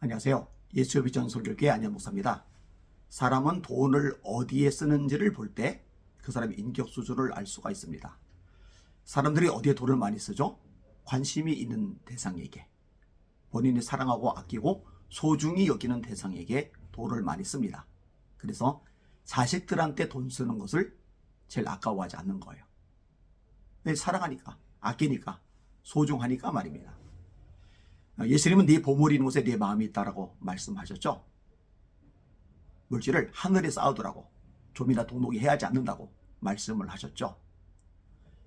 안녕하세요. 예수의 비전 설교교회 안녕 목사입니다. 사람은 돈을 어디에 쓰는지를 볼 때 그 사람의 인격 수준을 알 수가 있습니다. 사람들이 어디에 돈을 많이 쓰죠? 관심이 있는 대상에게, 본인이 사랑하고 아끼고 소중히 여기는 대상에게 돈을 많이 씁니다. 그래서 자식들한테 돈 쓰는 것을 제일 아까워하지 않는 거예요. 왜 사랑하니까, 아끼니까, 소중하니까 말입니다. 예수님은 네 보물이 있는 곳에 네 마음이 있다라고 말씀하셨죠. 물질을 하늘에 쌓아두라고 좀이나 동록이 해하지 않는다고 말씀을 하셨죠.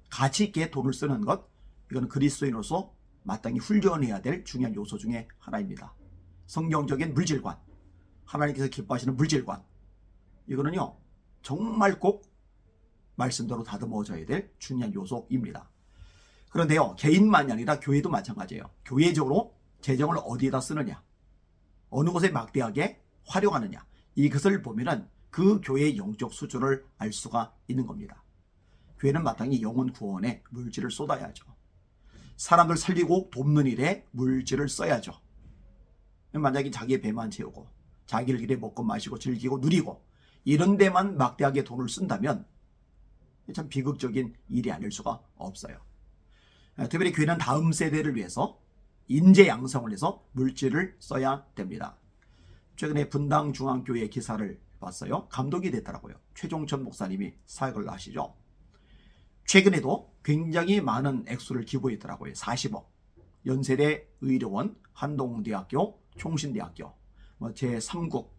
가치 있게 돈을 쓰는 것 이건 그리스도인으로서 마땅히 훈련해야 될 중요한 요소 중에 하나입니다. 성경적인 물질관 하나님께서 기뻐하시는 물질관 이거는요 정말 꼭 말씀대로 다듬어져야 될 중요한 요소입니다. 그런데요, 개인만이 아니라 교회도 마찬가지예요. 교회적으로 재정을 어디에다 쓰느냐, 어느 곳에 막대하게 활용하느냐, 이것을 보면은 그 교회의 영적 수준을 알 수가 있는 겁니다. 교회는 마땅히 영혼 구원에 물질을 쏟아야죠. 사람들 살리고 돕는 일에 물질을 써야죠. 만약에 자기의 배만 채우고 자기를 일에 먹고 마시고 즐기고 누리고 이런 데만 막대하게 돈을 쓴다면 참 비극적인 일이 아닐 수가 없어요. 특별히 교회는 다음 세대를 위해서 인재 양성을 해서 물질을 써야 됩니다. 최근에 분당 중앙교회 기사를 봤어요. 감독이 됐더라고요. 최종천 목사님이 사역을 하시죠. 최근에도 굉장히 많은 액수를 기부했더라고요. 40억. 연세대 의료원, 한동대학교, 총신대학교, 뭐 제3국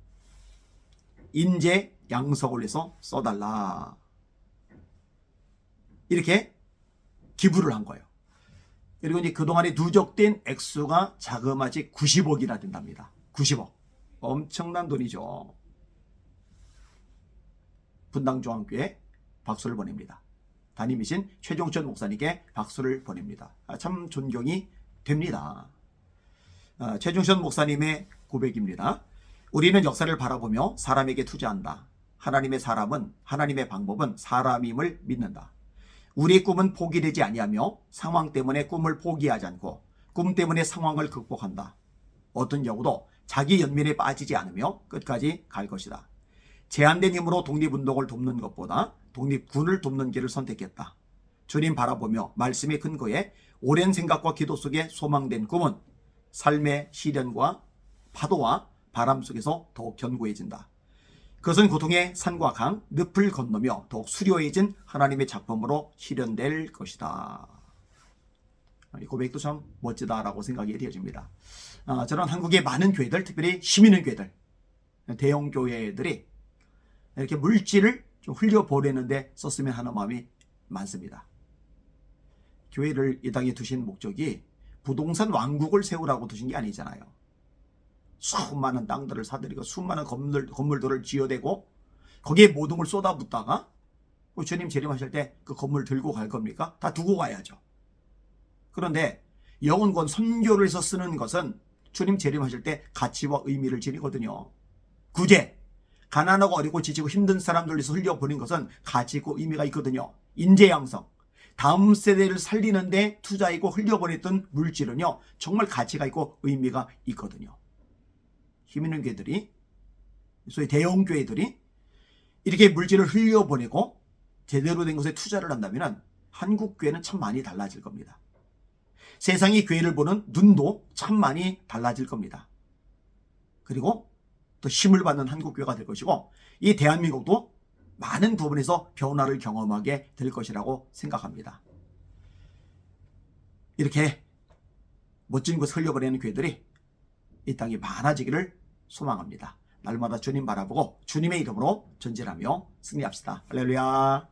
인재 양성을 해서 써달라. 이렇게 기부를 한 거예요. 그리고 이제 그동안에 누적된 액수가 자그마치 90억이나 된답니다. 90억. 엄청난 돈이죠. 분당중앙교회 박수를 보냅니다. 담임이신 최종천 목사님께 박수를 보냅니다. 아, 참 존경이 됩니다. 아, 최종천 목사님의 고백입니다. 우리는 역사를 바라보며 사람에게 투자한다. 하나님의 사람은 하나님의 방법은 사람임을 믿는다. 우리의 꿈은 포기되지 아니하며 상황 때문에 꿈을 포기하지 않고 꿈 때문에 상황을 극복한다. 어떤 경우도 자기 연민에 빠지지 않으며 끝까지 갈 것이다. 제한된 힘으로 독립운동을 돕는 것보다 독립군을 돕는 길을 선택했다. 주님 바라보며 말씀의 근거에 오랜 생각과 기도 속에 소망된 꿈은 삶의 시련과 파도와 바람 속에서 더욱 견고해진다. 그것은 고통의 산과 강, 늪을 건너며 더욱 수려해진 하나님의 작품으로 실현될 것이다. 이 고백도 참 멋지다라고 생각이 되어집니다. 아, 저는 한국의 많은 교회들, 특별히 힘 있는 교회들, 대형 교회들이 이렇게 물질을 좀 흘려보내는데 썼으면 하는 마음이 많습니다. 교회를 이 땅에 두신 목적이 부동산 왕국을 세우라고 두신 게 아니잖아요. 수많은 땅들을 사들이고 수많은 건물, 건물들을 지어대고 거기에 모든 걸 쏟아붓다가 뭐 주님 재림하실 때 그 건물 들고 갈 겁니까? 다 두고 가야죠. 그런데 영혼권 선교를 해서 쓰는 것은 주님 재림하실 때 가치와 의미를 지니거든요. 구제, 가난하고 어리고 지치고 힘든 사람들 위해서 흘려보낸 것은 가치 있고 의미가 있거든요. 인재 양성. 다음 세대를 살리는데 투자이고 흘려보냈던 물질은요, 정말 가치가 있고 의미가 있거든요. 힘 있는 교회들이, 소위 대형 교회들이 이렇게 물질을 흘려보내고 제대로 된 것에 투자를 한다면 한국 교회는 참 많이 달라질 겁니다. 세상이 교회를 보는 눈도 참 많이 달라질 겁니다. 그리고 또 힘을 받는 한국 교회가 될 것이고 이 대한민국도 많은 부분에서 변화를 경험하게 될 것이라고 생각합니다. 이렇게 멋진 곳 흘려보내는 교회들이 이 땅에 많아지기를 소망합니다. 날마다 주님 바라보고 주님의 이름으로 전진하며 승리합시다. 할렐루야.